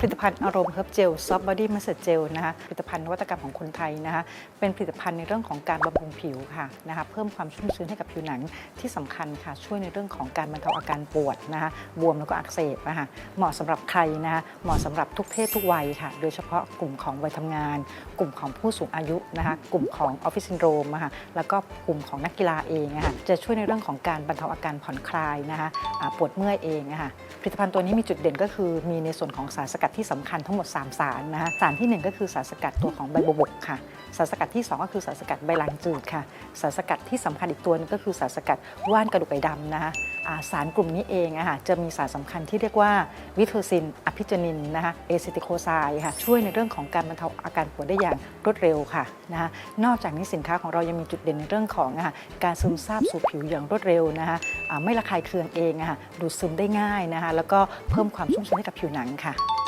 ผลิตภัณฑ์อารมณ์เฮิร์บเจลซอฟต์บอดี้มัสเซจเจลนะคะผลิตภัณฑ์นวัตกรรมของคนไทยนะคะเป็นผลิตภัณฑ์ในเรื่องของการบำรุงผิวค่ะนะคะเพิ่มความชุ่มชื้นให้กับผิวหนังที่สำคัญค่ะช่วยในเรื่องของการบรรเทาอาการปวดนะคะบวมแล้วก็อักเสบนะคะเหมาะสำหรับใครนะคะเหมาะสำหรับทุกเพศทุกวัยค่ะ โดยเฉพาะกลุ่มของวัยทำงาน กลุ่มของผู้สูงอายุนะคะกลุ่มของออฟฟิศซินโดรมนะคะแล้วก็กลุ่มของนักกีฬาเองนะคะจะช่วยในเรื่องของการบรรเทาอาการผ่อนคลายนะคะปวดเมื่อยเองนะคะผลิตภัณฑ์ตัวนี้มีจุดเด่นก็คือมีในส่วนของสารสกัดที่สำคัญทั้งหมด 3 สารนะคะสารทีหนึ่1 ก็คือสารสกัดตัวของใบบวบกค่ะสารสกัดที่ 2 ก็คือสารสกัดใบลานจืดค่ะสารสกัดที่สำคัญอีกตัวนึงก็คือสารสกัดว่านกระดูกไก่ดำนะคะาสารกลุ่มนี้เองอะค่ะจะมีสารสำคัญที่เรียกว่าวิโทซินอะพิจนินนะคะเอซิติโคไซค่ะช่วยในเรื่องของการบรรเทาอาการปวดได้อย่างรวดเร็วค่ะนะคะนอกจากนี้สินค้าของเรายังมีจุดเด่นในเรื่องของอะะการซึมซาบสู่ผิวอย่างรวดเร็วนะคะไม่ระคายเคืองเองอะค่ะดูดซึมได้ง่ายนะคะแล้วก็เพิ่มความชุ่มชื้นให้กับผิวหนังค่ะ